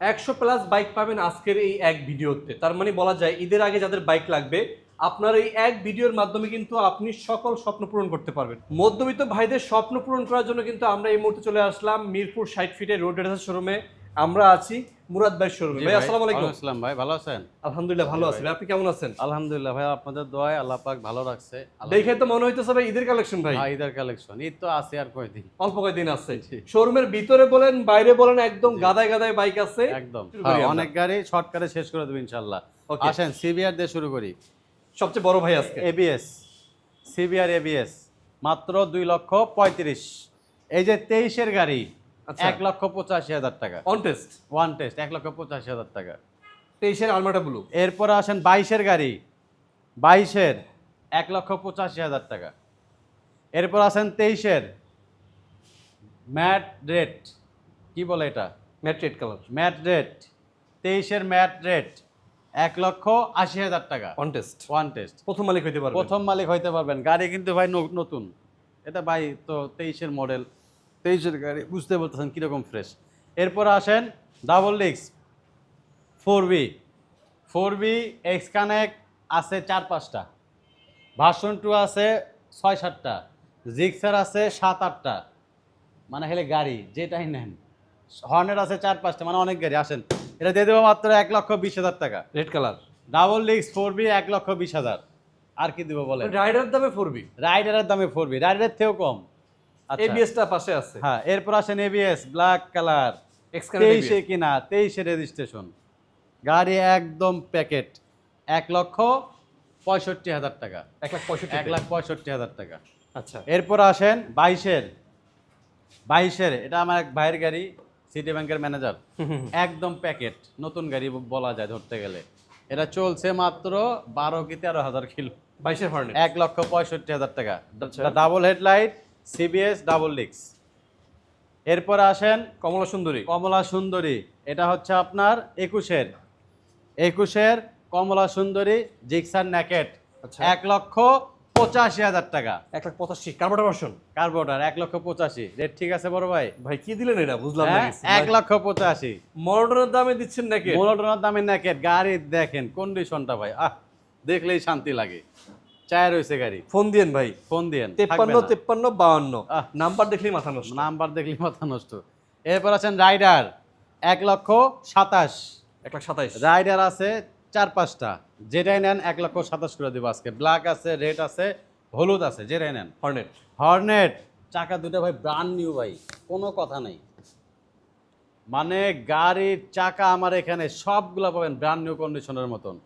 একশো plus bike পাবেন আজকের এই এক ভিডিওতে। তার মানে বলা যায়, ঈদের আগে যাদের বাইক লাগবে, আপনার এই এক ভিডিওর মাধ্যমে কিন্তু আপনি সকল স্বপ্ন পূরণ করতে পারবেন। মধ্যবিত্ত ভাইদের স্বপ্ন পূরণ করার জন্য কিন্তু আমরা এই মুহূর্তে চলে আসলাম মিরপুর ষাট ফিটে রোড শোরুমে আমরা আছি মুরাদ ভাই শোরুমে। ভাই আসসালামু আলাইকুম। আসসালাম ভাই ভালো আছেন? আলহামদুলিল্লাহ ভালো আছি। আপনি কেমন আছেন? আলহামদুলিল্লাহ ভাই আপনাদের দোয়ায় আল্লাহ পাক ভালো রাখছে। দেখে তো মনে হইতেছে ভাই ঈদের কালেকশন ভাই। হ্যাঁ, ঈদের কালেকশন ঈদ তো আছে আর কয়দিন? অল্প কয়েকদিন আছে। শোরুমের ভিতরে বলেন বাইরে বলেন একদম গাদায় গাদায় বাইক আছে। একদম। হ্যাঁ। অনেক গাড়ি শর্টকাটে শেষ করে দেবো ইনশাল্লাহ Okay. আসেন সিবিআর দিয়ে শুরু করি। সবচেয়ে বড় ভাই আজকে। এবিএস সিবিআর এবিএস মাত্র দুই লক্ষ পঁয়ত্রিশ। এই যে তেইশের গাড়ি। এক লক্ষ পঁচাশি হাজার টাকা। অন টেস্ট ওয়ান টেস্ট এক লক্ষ পঁচাশি হাজার টাকা। তেইশের আলমাটা ব্লু এরপরে আসেন বাইশের গাড়ি। বাইশের এক লক্ষ পঁচাশি হাজার টাকা। এরপর আসেন তেইশের ম্যাট রেট কি বলে এটা? Matte red colour matte rate তেইশের ম্যাট রেট এক লক্ষ আশি হাজার টাকা। অন টেস্ট ওয়ান টেস্ট প্রথম মালিক হইতে পারবে প্রথম মালিক হইতে পারবেন। গাড়ি কিন্তু ভাই নতুন। এটা ভাই তো তেইশের মডেল তেইশের গাড়ি বুঝতে বলতেছেন কীরকম ফ্রেশ এরপর আসেন ডাবল ডিক্স four B four B X connect আছে চার পাঁচটা। ভার্সন টু আছে ছয় সাতটা। জিক্সার আছে সাত আটটা। মানে হেলে গাড়ি যেটাই নেন। হর্নের আছে চার পাঁচটা মানে অনেক গাড়ি। আসেন এটা দিয়ে দেবো মাত্র এক লক্ষ বিশ হাজার টাকা। রেড কালার ডাবল ডিক্স ফোর বি এক লক্ষ বিশ হাজার। আর কি দিব বলে রাইডার দামে ফোর বি রাইডারের দামে ফোর বি রাইডারের থেকেও কম। এবিএসটা পাশে আছে। হ্যাঁ এরপর আসেন এবিএস ব্ল্যাক কালার তেইশে কিনা তেইশে রেজিস্ট্রেশন গাড়ি একদম প্যাকেট এক লক্ষ পঁয়ষট্টি হাজার টাকা। এক লাখ পঁয়ষট্টি এক লাখ পঁয়ষট্টি হাজার টাকা। আচ্ছা। এরপর আসেন বাইশের। বাইশের এটা আমার এক ভাইয়ের গাড়ি সিটি ব্যাংকের ম্যানেজার একদম প্যাকেট নতুন গাড়ি বলা যায় ধরতে গেলে। এটা চলছে মাত্র বারো কি তেরো হাজার কিলো। বাইশের এক লক্ষ পঁয়ষট্টি হাজার টাকা। আচ্ছা। ডাবল হেডলাইট সিবিএস ডাবল ডিক্স এরপর আসেন কমলা সুন্দরী। কমলা সুন্দরী এটা হচ্ছে আপনার একুশের। একুশের কমলা সুন্দরী জিক্সার ন্যাকেট। আচ্ছা। এক লক্ষ পঁচাশি হাজার টাকা। এক লাখ পঁচাশি। Carburettor version? কার্বোটার এক লক্ষ পঁচাশি। রেট ঠিক আছে বড় ভাই? ভাই কি দিলেন এটা? বুঝলাম হ্যাঁ, এক লক্ষ পঁচাশি। মডার্নের দামে দিচ্ছেন নাকি মোলটনার দামে ন্যাকেট। গাড়ি দেখেন কন্ডিশনটা ভাই আহ দেখলেই শান্তি লাগে। চায় রয়েছে গাড়ি। ফোন দিয়েন ভাই। ফোন দিয়েন তেপ্পান্ন তেপ্পান্ন বাউান্ন নাম্বার দেখলেই মাথা নষ্ট। নাম্বার দেখলে মাথা নষ্ট। এরপর আছেন রাইডার এক লক্ষ সাতাশ। এক লাখ সাতাইশ। রাইডার আছে চার পাঁচটা। যেটাই নেন এক লক্ষ সাতাশ করে দেবো আজকে। ব্ল্যাক আছে রেড আছে হলুদ আছে যেটাই নেন। হর্নেট। হর্নেট। চাকা দুটো ভাই ব্রান্ড নিউ ভাই। কোনো কথা নেই। মানে গাড়ির চাকা আমার এখানে সবগুলো পাবেন ব্রান্ড নিউ কন্ডিশনের মতন।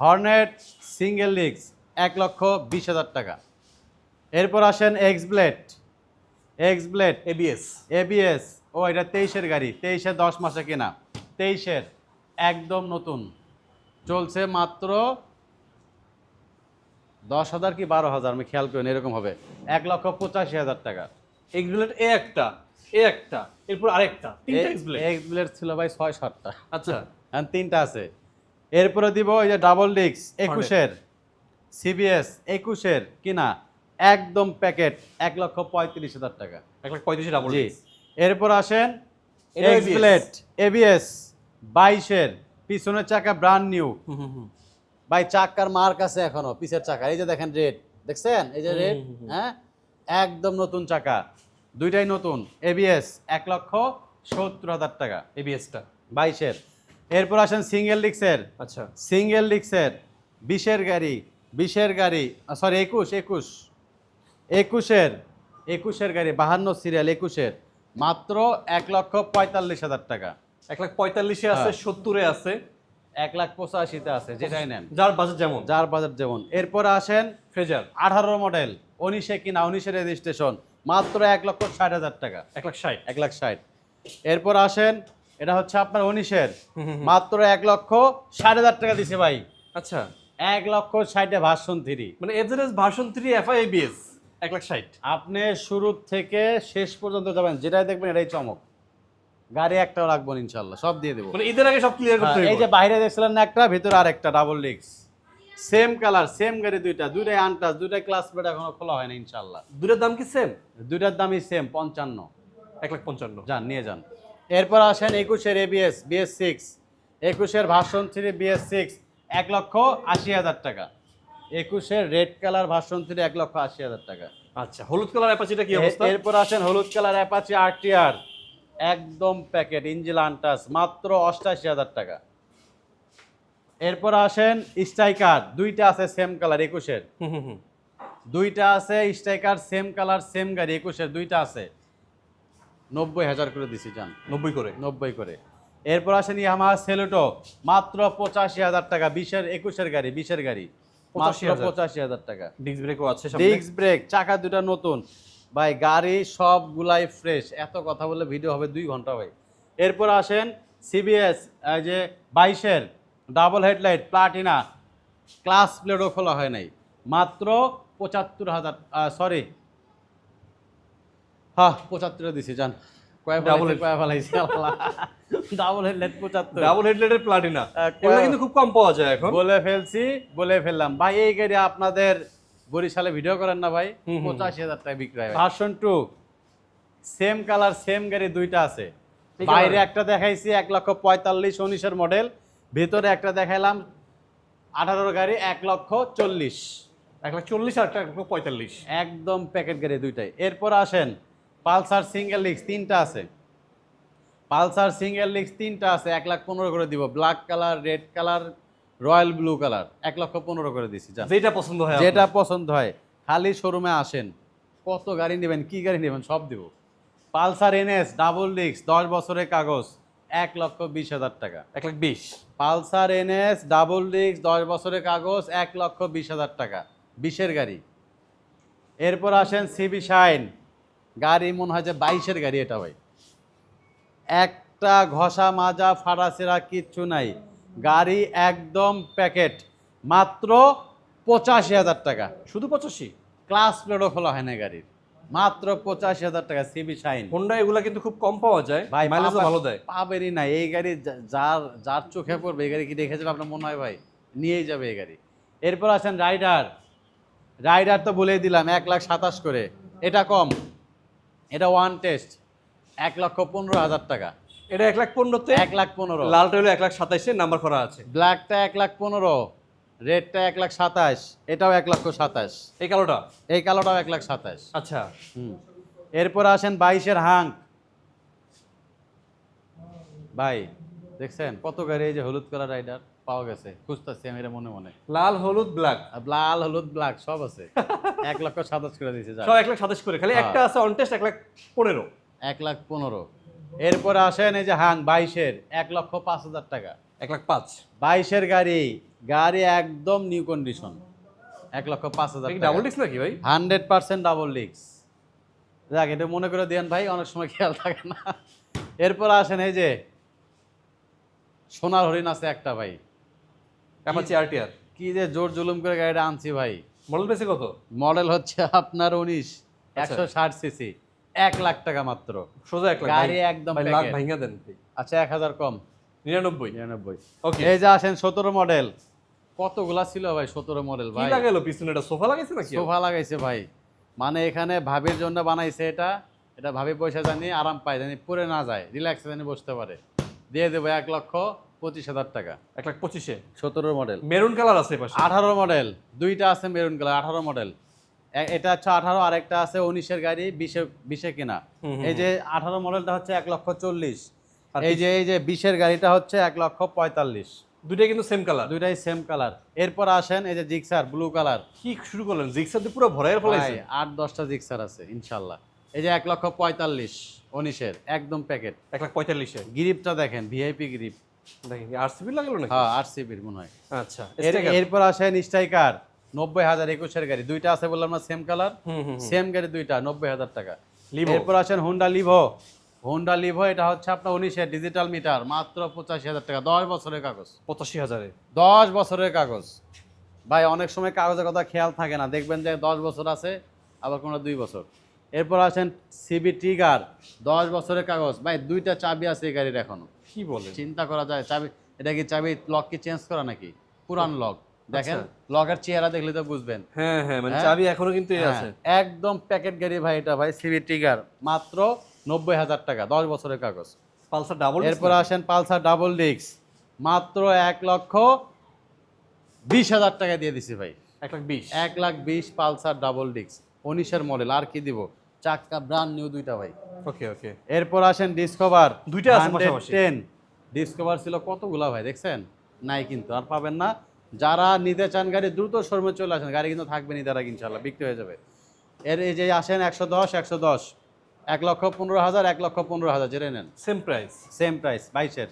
হর্নেট সিঙ্গেল লিক্স এক লক্ষ বিশ হাজার টাকা। এরপর আসেন X blade X blade ABS ABS ও এটা তেইশের গাড়ি। তেইশে দশ মাসে কেনা। তেইশের একদম নতুন। চলছে মাত্র দশ হাজার কি বারো হাজার আমি খেয়াল করিনি এরকম হবে। এক লক্ষ পঁচাশি হাজার টাকা। এক্সব্লেড এ একটা এ একটা এরপর আরেকটা তিনটা এক্স ব্লেড ছিল ভাই ছয় সাতটা। আচ্ছা। আর তিনটা আছে। এরপরে দিব ওই যে ডাবল ডিক্স একুশের। সিবিএস একুশের কিনা একদম প্যাকেট এক লক্ষ পঁয়ত্রিশ হাজার টাকা। এক লাখ পঁয়ত্রিশ ডাবল জি। এরপর আসেন এটা এক্স প্লেট এবিএস বাইশের পিছনের চাকা ব্রান্ড নিউ ভাই চাকার মার্ক আছে এখনও পিছের চাকা। এই যে দেখেন রেড দেখছেন? এই যে রেড হ্যাঁ? একদম নতুন চাকা। দুইটাই নতুন। এবিএস এক লক্ষ সত্তর হাজার টাকা এবিএসটা বাইশের। এরপর আসেন সিঙ্গেল ডিক্সের আচ্ছা। সিঙ্গেল ডিক্সের বিশের গাড়ি বিশের গাড়ি সরি একুশ একুশ। একুশের একুশের গাড়ি বাহান্ন সিরিয়াল একুশের। মাত্র এক লক্ষ পঁয়তাল্লিশ হাজার টাকা। এক লাখ পঁয়তাল্লিশে আছে হ্যাঁ। সত্তরে আছে। এক লাখ পঁচাশিতে আছে যেটাই নেন। যার বাজেট যেমন। যার বাজার যেমন। এরপর আসেন ফ্রেজার আঠারো মডেল উনিশে কিনা উনিশে রেজিস্ট্রেশন মাত্র এক লক্ষ ষাট হাজার টাকা। এক লাখ ষাট। এক লাখ ষাট। এরপর আসেন এটা হচ্ছে আপনার উনিশের। মাত্র এক লক্ষ ষাট হাজার টাকা দিছে ভাই। আচ্ছা। এক লক্ষ ষাটে ভার্সন থ্রি মানে average version three FI ABS এক লাখ ষাট। আপনি শুরু থেকে শেষ পর্যন্ত যাবেন যেটাই দেখবেন এটাই চমক। গাড়ি একটাও রাখব ইনশাল্লাহ সব দিয়ে দেবো। মানে ঈদের আগে সব ক্লিয়ার করতে হ্যাঁ, এই যে বাইরে দেখছিলেন না একটা ভিতরে আর একটা ডাবল ডিক্স সেম কালার সেম গাড়ি দুইটা দুইটাই আনটাস দুইটাই ক্লাস প্লেট এখনও খোলা হয় না ইনশাল্লাহ দুটার দাম কি সেম দুইটার দামই সেম পঞ্চান্ন। এক লাখ পঞ্চান্ন। যান নিয়ে যান। এরপর আসেন একুশের এবিএস বিএস সিক্স একুশের ভার্সন থ্রি বিএস সিক্স এক লক্ষ আশি হাজার টাকা। একুশের রেড কালার ভার্সন থ্রি এক লক্ষ আশি হাজার টাকা। আচ্ছা হলুদ কালার অ্যাপাচিটা কি অবস্থা? এরপর আসেন হলুদ কালার অ্যাপাচি আরটিআর একদম প্যাকেট ইঞ্জিল আনটাস মাত্র অষ্টাশি হাজার টাকা। এরপর আসেন স্ট্রাইকার দুইটা আছে সেম কালার একুশের। দুইটা আছে স্ট্রাইকার সেম কালার সেম গাড়ি একুশের দুইটা আছে। নব্বই হাজার করে দিছি যান নব্বই করে? নব্বই করে। এরপর আসেন ইয়ামাহা সেলুটো মাত্র পঁচাশি হাজার টাকা বিশের একুশের গাড়ি বিশের গাড়ি মাত্র 85,000 পঁচাশি হাজার টাকা। ডিস্ক ব্রেকও আছে ডিস্ক ব্রেক চাকা দুটা নতুন। ভাই গাড়ি সবগুলাই ফ্রেশ এত কথা বলে ভিডিও হবে দুই ঘণ্টা ভাই। এরপর আসেন সিবিএস এই যে বাইশের ডাবল হেডলাইট প্লাটিনা ক্লাস প্লেটও খোলা হয় নাই। মাত্র পঁচাত্তর হাজার সরি হ্যাঁ পঁচাত্তরে দিছি জান। ডাবল head- কয় ফেলাইছি ডাবল হেডলাইট পঁচাত্তর। ডাবল হেডলাইটের প্লাটিনা এগুলো কিন্তু খুব কম পাওয়া যায় এখন। বলে ফেলছি বলে ফেললাম। ভাই এই গাড়ি আপনাদের বরিশালে ভিডিও করেন না ভাই। হুম, হুম। পঁচাশি হাজার টাকা বিক্রয় version two same colour same গাড়ি দুইটা আছে। বাইরে একটা দেখাইছি এক লক্ষ পঁয়তাল্লিশ উনিশের মডেল ভেতরে একটা দেখাইলাম আঠারোর গাড়ি এক লক্ষ চল্লিশ। এক লাখ চল্লিশ আর একটা পঁয়তাল্লিশ। একদম প্যাকেট গাড়ি দুইটাই। এরপর আসেন পালসার সিঙ্গেল লিক্স তিনটা আছে। পালসার সিঙ্গেল লিক্স তিনটা আছে এক লাখ পনেরো করে দিব। Black colour red colour royal blue colour এক লক্ষ পনেরো করে দিছি যেটা পছন্দ হয় যেটা পছন্দ হয় খালি শোরুমে আসেন কত গাড়ি নেবেন কি গাড়ি নেবেন সব দিব। পালসার এনএস ডাবল ডিক্স দশ বছরের কাগজ এক লক্ষ বিশ হাজার টাকা। এক লাখ বিশ। পালসার এনএস ডাবল ডিক্স দশ বছরের কাগজ এক লক্ষ বিশ হাজার টাকা। বিশের গাড়ি। এরপর আসেন সিবি শাইন। গাড়ি মনে হয় যে বাইশের গাড়ি এটা ভাই। একটা ঘষা মাজা ফাড়াছেরা কিচ্ছু নাই। গাড়ি একদম প্যাকেট। মাত্র পঁচাশি হাজার টাকা। শুধু পঁচাশি? ক্লাস প্লেটও খোলা হয় না গাড়ির। মাত্র পঁচাশি হাজার টাকা সিবি শাইন হোন্ডা এগুলা কিন্তু খুব কম পাওয়া যায়। ভাই মাইলেজও পাবা- ভালো দেয়। পাবেরই না। এই গাড়ি যার যার চোখে পড়বে এই গাড়ি কি দেখেছিল আপনার মনে হয় ভাই? নিয়েই যাবে এই গাড়ি। এরপর আছেন রাইডার। রাইডার তো বলেই দিলাম এক লাখ সাতাশ করে। এটা কম। এটা ওয়ান টেস্ট এক লক্ষ পনেরো হাজার টাকা। এটা এক লাখ পনেরোতে এক লাখ পনেরো। লালটা হলো এক লাখ সাতাইশে নাম্বার করা আছে। ব্ল্যাকটা এক লাখ পনেরো রেডটা এক লাখ সাতাশ এটাও এক লক্ষ সাতাশ এই কালোটা? এই কালোটাও এক লাখ সাতাশ আচ্ছা। হুম। এরপর আসেন বাইশের হাঙ্ক ভাই দেখছেন? কত গাড়ি এই যে হলুদ কালার রাইডার পাওয়া গেছে খুঁজতেছি আমি এটা মনে মনে। লাল হলুদ ব্ল্যাক লাল হলুদ ব্ল্যাক সব আছে। এক লক্ষ সাতাশ করে দিয়েছে সব এক লাখ সাতাশ করে খালি হ্যাঁ। একটা আছে অনটেস্ট এক লাখ পনেরো। এক লাখ পনেরো। এরপর আসেন এই যে হাং বাইশের এক লক্ষ পাঁচ হাজার টাকা। এক লাখ পাঁচ। বাইশের গাড়ি গাড়ি একদম নিউ কন্ডিশন এক লক্ষ পাঁচ হাজার ডাবল ডিস্ক নাকি ভাই? হান্ড্রেড পার্সেন্ট ডাবল ডিক্স দেখ এটা মনে করে দেন ভাই অনেক সময় খেয়াল থাকে না। এরপর আসেন এই যে সোনার হরিণ আছে একটা ভাই। অ্যাপাচি আরটিআর কি যে জোর জুলুম করে গাড়িটা আনছি ভাই। মডেল পেয়েছে কত? মডেল হচ্ছে আপনার উনিশ আচ্ছা। একশো ষাট সিসি এক লাখ টাকা মাত্র। সোজা এক লাখ গাড়ি একদম ভাই লাখ ভাঙা দেন। আচ্ছা এক হাজার কম। নিরানব্বই। নিরানব্বই। ওকে এই যে আসেন সতেরো মডেল কতগুলা ছিল ভাই সতেরো মডেল ভাই? লাগালো পিছনে? এটা সোফা লাগাইছে নাকি? সোফা লাগাইছে ভাই। মানে এখানে ভাবির জন্য বানাইছে এটা। এটা ভাবি পয়সা জানি আরাম পায় জানি পরে না যায়। রিল্যাক্সে জানি বসতে পারে। দিয়ে দেবো এক লক্ষ। পঁচিশ হাজার টাকা। এক লাখ পঁচিশে? সতেরো মডেল। মেরুন কালার আছে পাশে? আঠারো মডেল। দুইটা আছে মেরুন কালার আঠারো মডেল। এটা হচ্ছে আঠারো আরেকটা আছে উনিশের গাড়ি বিশে বিশে কিনা। এই যে আঠারো মডেলটা হচ্ছে এক লক্ষ চল্লিশ। এই যে এই যে বিশের গাড়িটা হচ্ছে এক লক্ষ পঁয়তাল্লিশ। দুইটাই কিন্তু সেম কালার দুইটাই সেম কালার এরপর আসেন এই যে জিক্সার ব্লু কালার কি শুরু করলেন? জিক্সার দিয়ে পুরো ফলাইছে ভাই, আট দশটা জিক্সার আছে ইনশাল্লাহ। এই যে এক লক্ষ পঁয়তাল্লিশ উনিশের একদম প্যাকেট এক লাখ পঁয়তাল্লিশে। গ্রিপটা দেখেন ভিআইপি গ্রিপ দেখেন আরসিবি লাগল নাকি? হ্যাঁ আট মনে হয়। আচ্ছা এরপর আসেন স্ট্রাইকার নব্বই হাজার একুশের গাড়ি। দুইটা আছে বললাম না সেম কালার হুম হুম সেম গাড়ি দুইটা নব্বই হাজার টাকা। এরপর আসেন হোন্ডা লিভো হোন্ডা লিভো এটা হচ্ছে আপনার উনিশের ডিজিটাল মিটার মাত্র পঁচাশি হাজার টাকা। দশ বছরের কাগজ। পঁচাশি হাজারে। দশ বছরের কাগজ। ভাই অনেক সময় কাগজের কথা খেয়াল থাকে না। দেখবেন যে দশ বছর আছে আবার কোনো দুই বছর। এরপর আসেন সিবি ট্রিগার দশ বছরের কাগজ। ভাই দুইটা চাবি আছে এই গাড়ির এখনও। কি বলেন? চিন্তা করা যায় চাবি এটা কি চাবি লক কি চেঞ্জ করা নাকি? পুরান লক দেখেন আচ্ছা। লকের চেহারা দেখলে তো বুঝবেন। হ্যাঁ হ্যাঁ মানে হ্যাঁ? চাবি এখনও কিন্তু এই আছে। হ্যাঁ, একদম প্যাকেট গাড়ি ভাই এটা ভাই সিবি ট্রিগার মাত্র নব্বই হাজার টাকা দশ বছরের কাগজ। পালসার ডাবল এরপর আসেন পালসার ডাবল ডিক্স মাত্র এক লক্ষ বিশ হাজার টাকা দিয়ে দিছি ভাই। এক লাখ বিশ। এক লাখ বিশ পালসার ডাবল ডিক্স উনিশের মডেল আর কি দিব? চাক্কা ব্রান্ড নিউ দুইটা ভাই। ওকে ওকে এরপর আসেন ডিসকভার দুইটা আছে পাশাপাশি। টেন ডিসকভার ছিল কতগুলা ভাই দেখছেন? নাই কিন্তু আর পাবেন না। যারা নিতে চান গাড়ি দ্রুত শর্মে চলে আসেন। গাড়ি কিন্তু থাকবে নি তারা ইনশাল্লাহ বিক্রি হয়ে যাবে। এর এই যে আসেন একশো দশ একশো দশ। এক লক্ষ পনেরো হাজার এক লক্ষ পনেরো হাজার জেনে নেন। সেম প্রাইস সেম প্রাইস বাইশের।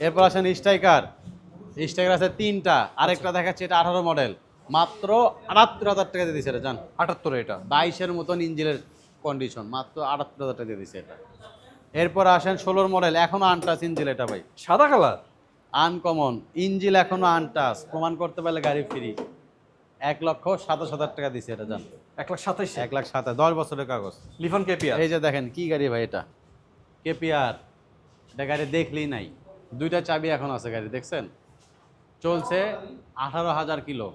এরপর আসেন স্ট্রাইকার স্ট্রাইকার আছে তিনটা। আরেকটা দেখাচ্ছে এটা আঠারো মডেল মাত্র আটাত্তর হাজার টাকা দিয়ে দিচ্ছে এটা জান। আটাত্তর এটা। বাইশের মতন ইঞ্জিনের কন্ডিশন মাত্র আটাত্তর হাজার টাকা দিয়ে এটা। এরপর আসেন ষোলোর মডেল এখনও আনটাস ইঞ্জিল এটা ভাই। সাদা কালার? আনকমন ইঞ্জিল এখনও আনটাস প্রমাণ করতে পারলে গাড়ি ফ্রি এক লক্ষ সাতাশ হাজার টাকা দিচ্ছে এটা জান। এক লাখ সাতাশ এক লাখ সাতাশ দশ বছরের কাগজ। লিফান কেপিয়ার এই যে দেখেন কি গাড়ি ভাই এটা? কেপিআর এটা গাড়ি দেখলেই নাই। দুইটা চাবি এখন আছে গাড়ি দেখছেন? চলছে আঠারো হাজার কিলো।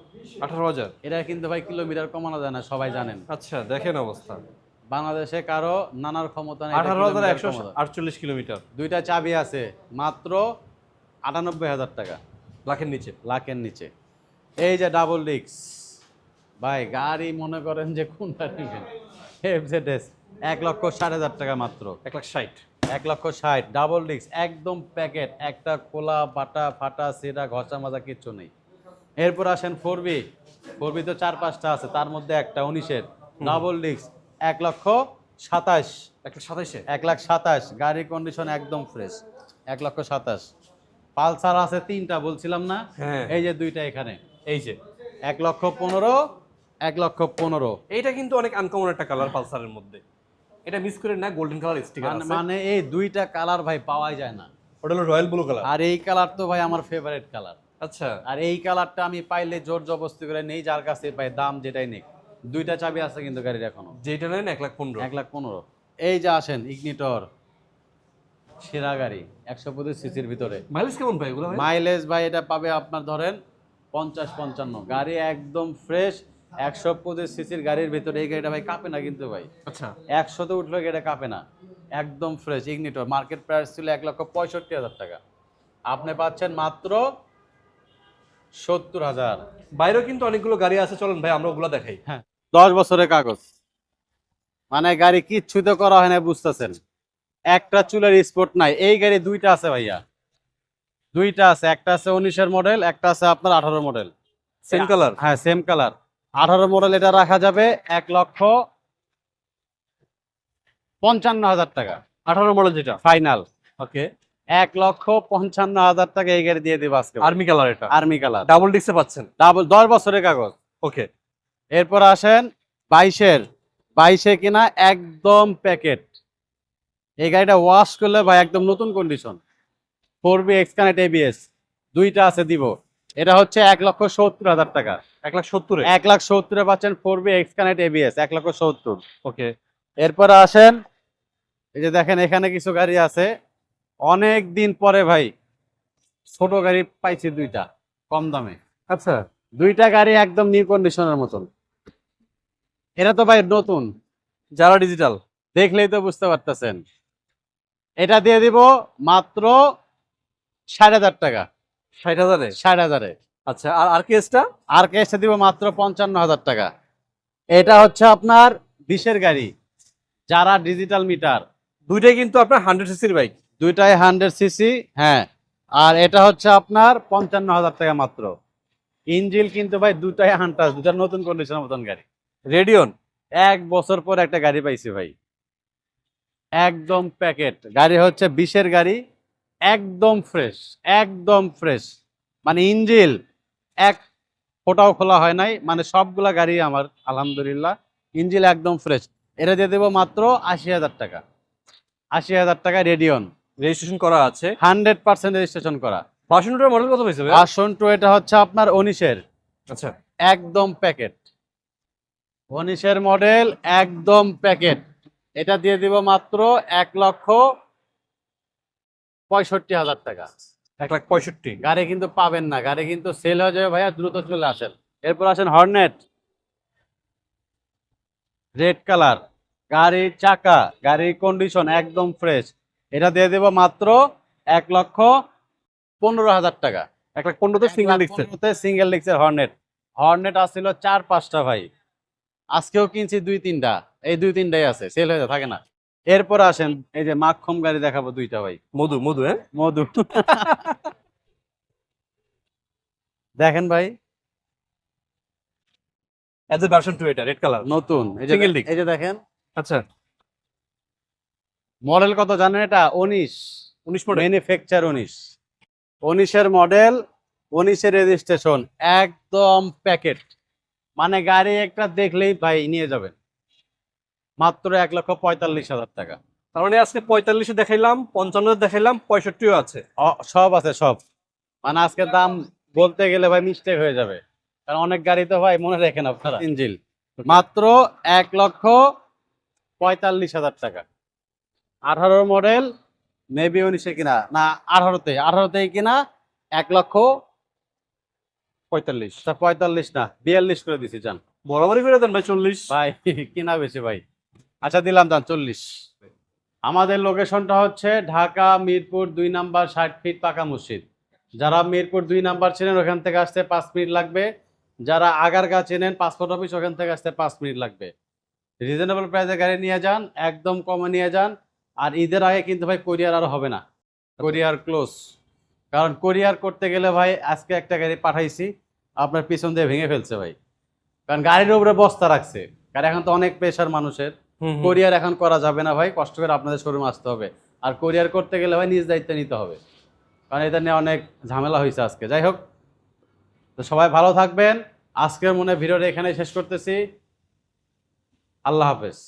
আঠারো হাজার। এটা কিন্তু ভাই কিলোমিটার কমানো যায় না সবাই জানেন। আচ্ছা দেখেন অবস্থা। বাংলাদেশে কারও নানার ক্ষমতা নেই আঠারো হাজার একশো আটচল্লিশ কিলোমিটার। দুইটা চাবি আছে মাত্র আটানব্বই হাজার টাকা। লাখের নিচে। লাখের নিচে। এই যে ডাবল ডিক্স ভাই গাড়ি মনে করেন যে কোনটা নেবেন? এফজেডএস এক লক্ষ ষাট হাজার টাকা মাত্র। এক লাখ ষাট। এক লক্ষ ষাট ডাবল ডিক্স একদম প্যাকেট একটা খোলা বাটা ফাটা সেটা ঘষা মাজা কিচ্ছু নেই। এরপর আসেন ফোর বি ফোর বি তো চার পাঁচটা আছে তার মধ্যে একটা উনিশের। ডাবল ডিক্স এক লক্ষ সাতাশ। এক লাখ এক লাখ সাতাশ। গাড়ির কন্ডিশন একদম ফ্রেশ এক লক্ষ সাতাশ। পালসার আছে তিনটা বলছিলাম না? হ্যাঁ। এই যে দুইটা এখানে। এই যে। এক লক্ষ পনেরো এক লক্ষ পনেরো। এইটা কিন্তু অনেক আনকমন একটা কালার পালসারের মধ্যে। এটা মিস করে না গোল্ডেন কালার স্টিকার মানে- মানে এই দুইটা কালার ভাই পাওয়াই যায় না। ওটা হলো রয়্যাল ব্লু কালার আর এই কালার তো ভাই আমার ফেভারিট কালার আচ্ছা। আর এই কালারটা আমি পাইলে জোর জবস্তি করে নেই যার কাছে পাই দাম যেটাই নেই। দুইটা চাবি আছে কিন্তু গাড়ির এখনও। যেটা নেন এক লাখ পনেরো। এক লাখ পনেরো। এই যে আসেন ইগনিটর সেরা গাড়ি একশো পঁচিশ সিসির ভিতরে। মাইলেজ কেমন ভাই এগুলো মাইলেজ ভাই এটা পাবে আপনার ধরেন পঞ্চাশ পঞ্চান্ন। গাড়ি একদম ফ্রেশ একশো পঁচিশ সিসির গাড়ির ভিতরে। এই গাড়িটা ভাই কাঁপে না কিন্তু ভাই। আচ্ছা। একশোতে উঠলে গাড়িটা কাঁপে না। একদম ফ্রেশ ইগনিটর মার্কেট প্রাইস ছিল এক লক্ষ পঁয়ষট্টি হাজার টাকা। আপনি পাচ্ছেন মাত্র সত্তর হাজার। বাইরেও কিন্তু অনেকগুলো গাড়ি আছে চলেন ভাই আমরা ওগুলো দেখাই। হ্যাঁ দশ বছরের কাগজ। মানে গাড়ি কিচ্ছু তো করা হয় না বুঝতেছেন? একটা চুলের স্পট নাই। এই গাড়ি দুইটা আছে ভাইয়া। দুইটা আছে। একটা আছে উনিশের মডেল একটা আছে আপনার আঠারো মডেল সেম কালার হ্যাঁ সেম কালার আঠারো মডেল এটা রাখা যাবে এক লক্ষ পঞ্চান্ন হাজার টাকা। আঠারো মডেল যেটা? ফাইনাল ওকে এক লক্ষ পঞ্চান্ন হাজার টাকা এই গাড়ি দিয়ে দিবে আজকে। আর্মি কালার এটা? আর্মি কালার ডাবল ডিক্সে পাচ্ছেন? ডাবল দশ বছরের কাগজ। ওকে এরপর আসেন বাইশের। বাইশে কিনা একদম প্যাকেট এই গাড়িটা ওয়াশ করলে ভাই একদম নতুন condition four B X connect ABS দুইটা আছে দিব। এটা হচ্ছে এক লক্ষ সত্তর হাজার টাকা। এক লাখ সত্তর? এক লাখ সত্তরে পাচ্ছেন four B X connect ABS এক লক্ষ সত্তর। ওকে এরপরে আসেন এই যে দেখেন এখানে কিছু গাড়ি আছে। অনেক দিন পরে ভাই ছোট গাড়ি পাইছি দুইটা কম দামে। আচ্ছা। দুইটা গাড়ি একদম নিউ কন্ডিশনের মতন। এটা তো ভাই নতুন। যারা ডিজিটাল দেখলেই তো বুঝতে পারতেছেন। এটা দিয়ে দিব মাত্র ষাট হাজার টাকা। ষাট হাজারে? ষাট হাজারে। আচ্ছা আর আর কেসটা? আর কেসটা দিব মাত্র পঞ্চান্ন হাজার টাকা। এটা হচ্ছে আপনার বিশের গাড়ি যারা ডিজিটাল মিটার দুইটাই কিন্তু আপনার হান্ড্রেড সিসির বাইক দুইটাই হান্ড্রেড সিসি হ্যাঁ। আর এটা হচ্ছে আপনার পঞ্চান্ন হাজার টাকা মাত্র। ইঞ্জিল কিন্তু ভাই দুটাই হান্টাস দুটা নতুন কন্ডিশনের মতন গাড়ি। রেডিয়ন এক বছর পর একটা গাড়ি পাইছি ভাই। একদম প্যাকেট গাড়ি হচ্ছে বিশের গাড়ি, একদম ফ্রেশ একদম ফ্রেশ মানে ইঞ্জিল এক ফোটাও খোলা হয় নাই মানে সবগুলা গাড়ি আমার, আলহামদুলিল্লাহ, ইঞ্জিল একদম ফ্রেশ এটা দিয়ে দেবো মাত্র আশি হাজার টাকা। আশি হাজার টাকা রেডিয়ন রেজিস্ট্রেশন করা আছে। হান্ড্রেড পার্সেন্ট রেজিস্ট্রেশন করা। বাসনটার মডেল কত পেয়েছে ভাই আসন টু এটা হচ্ছে আপনার উনিশের। আচ্ছা। একদম প্যাকেট উনিশের মডেল একদম প্যাকেট এটা দিয়ে দিব মাত্র এক লক্ষ পঁয়ষট্টি হাজার টাকা। এক লাখ পঁয়ষট্টি। গাড়ি কিন্তু পাবেন না। গাড়ি কিন্তু সেল হয়ে যাবে ভাইয়া দ্রুত চলে আসেন। এরপর আসেন হর্নেট রেড কালার গাড়ির চাকা গাড়ির কন্ডিশন একদম ফ্রেশ এটা দিয়ে দেবো মাত্র এক লক্ষ পনেরো হাজার টাকা। এক লাখ পনেরোতে সিঙ্গেল ডিক্সের সিঙ্গেল ডিক্সের হর্নেট হর্নেট আসছিল চার পাঁচটা ভাই। আজকেও কিনছি দুই তিনটা। এই দুই তিনটাই আছে সেল হয়ে থাকে না। এরপর আসেন এই যে মাক্ষম গাড়ি দেখাবো দুইটা ভাই। মধু মধু হ্যাঁ? মধু। দেখেন ভাই। অ্যাজ এ ভার্সন টু এটা রেড কালার নতুন। এই যে দেখেন। আচ্ছা। মডেল কত জানেন এটা? উনিশ। উনিশ মডেল ম্যানুফ্যাকচার উনিশ। উনিশের মডেল উনিশের রেজিস্ট্রেশন একদম প্যাকেট মানে গাড়ি একটা দেখলেই ভাই নিয়ে যাবেন। মাত্র এক লক্ষ পঁয়তাল্লিশ হাজার টাকা। তার মানে আজকে পঁয়তাল্লিশে দেখাইলাম পঞ্চান্ন দেখাইলাম পঁয়ষট্টিও আছে। সব আছে সব। মানে আজকে দাম বলতে গেলে ভাই মিস্টেক হয়ে যাবে। কারণ অনেক গাড়ি তো ভাই মনে রাখেন আপনারা। ইঞ্জিল। মাত্র এক লক্ষ পঁয়তাল্লিশ হাজার টাকা। আঠারো মডেল মেবি উনিশে কিনা? না আঠারোতে। আঠারোতেই কিনা? এক লক্ষ পঁয়তাল্লিশ। আচ্ছা, পঁয়তাল্লিশ না বিয়াল্লিশ করে দিছি যান বরাবরই করে দেন ভাই চল্লিশ। ভাই কিনা বেশি ভাই। আচ্ছা দিলাম যান চল্লিশ। আমাদের লোকেশনটা হচ্ছে ঢাকা মিরপুর দুই নাম্বার ষাট ফিট পাকা মসজিদ। যারা মিরপুর দুই নাম্বার চেনেন ওখান থেকে আসতে পাঁচ মিনিট লাগবে। যারা আগারগা চেনেন পাসপোর্ট অফিস ওখান থেকে আসতে পাঁচ মিনিট লাগবে। রিজনেবল প্রাইসে গাড়ি নিয়ে যান একদম কমে নিয়ে যান। আর ঈদের আগে কিন্তু ভাই কোরিয়ার আর হবে না। কোরিয়ার ক্লোজ কারণ কোরিয়ার করতে গেলে ভাই আজকে একটা গাড়ি পাঠাইছি আপনার পিছন দিয়ে ভেঙে ফেলছে ভাই। কারণ গাড়ির উপরে বস্তা রাখছে। কারণ এখন তো অনেক প্রেশার মানুষের। কোরিয়ার এখন করা যাবে না ভাই কষ্ট করে আপনাদের শোরুম আসতে হবে। আর কোরিয়ার করতে গেলে ভাই নিজ দায়িত্ব নিতে হবে। কারণ এটা নিয়ে অনেক ঝামেলা হয়েছে আজকে। যাই হোক তো সবাই ভালো থাকবেন। আজকের মনে ভিডিওটা এখানে শেষ করতেছি। আল্লাহ হাফেজ।